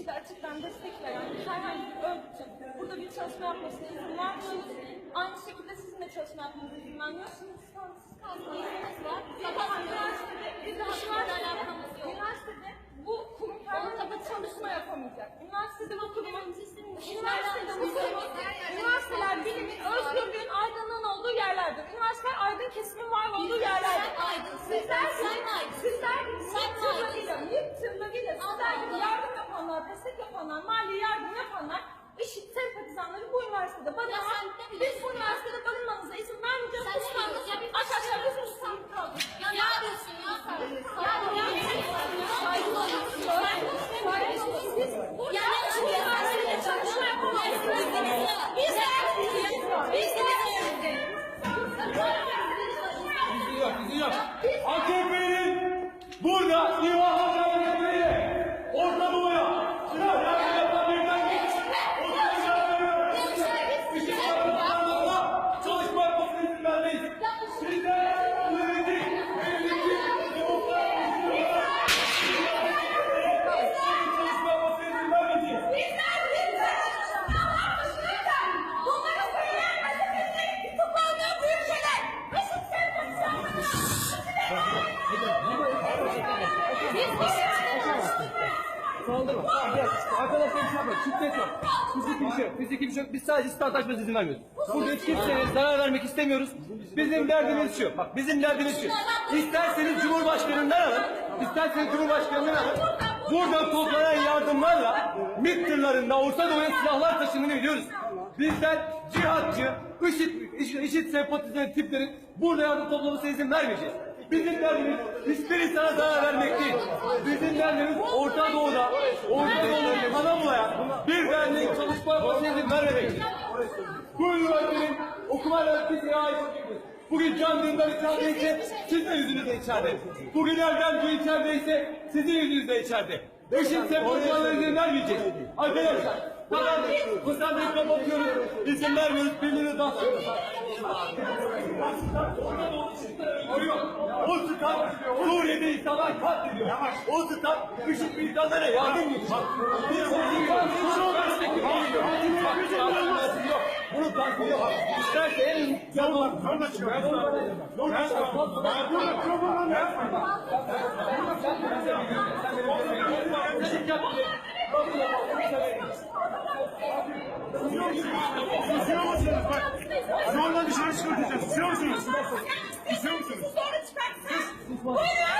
kişiler açıktan destekleyen herhangi bir örgütün burada bir çalışma yapmasına izin vermiyoruz. Aynı şekilde sizin de çalışma yapmanıza izin vermiyoruz. Şimdi siz kalsanız var. Zaten üniversitede. Üniversitede bu kurum herhangi bir çalışma yapamayacak. Üniversitede bu kurumun Üniversitede bu kurumun üniversiteler bilimin, özgürlüğün, aydınlığın olduğu yerlerdir. Üniversiteler aydın kesimin var olduğu yerlerdir. Sen aydınsın. Sizler, Sen aydınsın. sizler Sen MİT tırlarıyla, aydınsın. MİT tırlarıyla sizler gibi yardım yapanlar, destek yapanlar, mali yardım yapanlar IŞİD sempatizanları bu üniversitede barınan, biz bu üniversitede barınmanıza izin vermeyeceğiz. Sen ne diyorsun Arkadaşlar biz sabit kaldık. Ya ne yapıyorsun ya? Ya ne burada Ya ne Bizi yok, bizi yok. AKP'nin burada İmam Saldırma. Arkadaşlar bir şey yapma. Şiddet yok. Fiziki bir şey yok. Fiziki yok. Biz sadece stand açmaz izin vermiyoruz. Burada hiç kimseye zarar vermek istemiyoruz. Bizim derdimiz şu. Bak bizim derdimiz şu. İsterseniz Cumhurbaşkanı'ndan alın. isterseniz Cumhurbaşkanı'ndan alın. Buradan toplanan yardımlarla MİT tırlarında Orta Doğu'ya silahlar taşındığını biliyoruz. Bizden cihatçı, IŞİD, IŞİD sempatizan tiplerin burada yardım toplamasına izin vermeyeceğiz. Bizim derdimiz hiçbir insana zarar vermek değil. Bizim derdimiz Orta Doğu'da, Orta Doğu'da kana bulayan bir derneğin çalışma yapmasına izin vermemektir. Bu üniversitenin okuma öğretmesine ait Bugün Can Dündar içerideyse siz de yüzünüzde içeride. Bugün Erdemci içerideyse sizin yüzünüzde içeride. IŞİD sempatizanlara izin vermeyeceğiz. Arkadaşlar, Bu sandalyeyi kapatıyoruz. İzin vermiyoruz, birliğini dağıtıyoruz. O tutan Suriye'de insanlar katlediyor. O tutan IŞİD insanlara yardım ediyor. Yok. Bunu takip ediyor. İsterse en yalvar. Zorla çıkıyor. Zorla Susuyor musunuz? Bak. Zorla dışarı çıkartacağız. Susuyor musunuz? Susuyor musunuz? Sonra çıkartsın. Bu üniversitede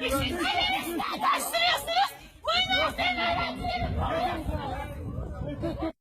Biz sizleri istedim, taşlıyorsunuz.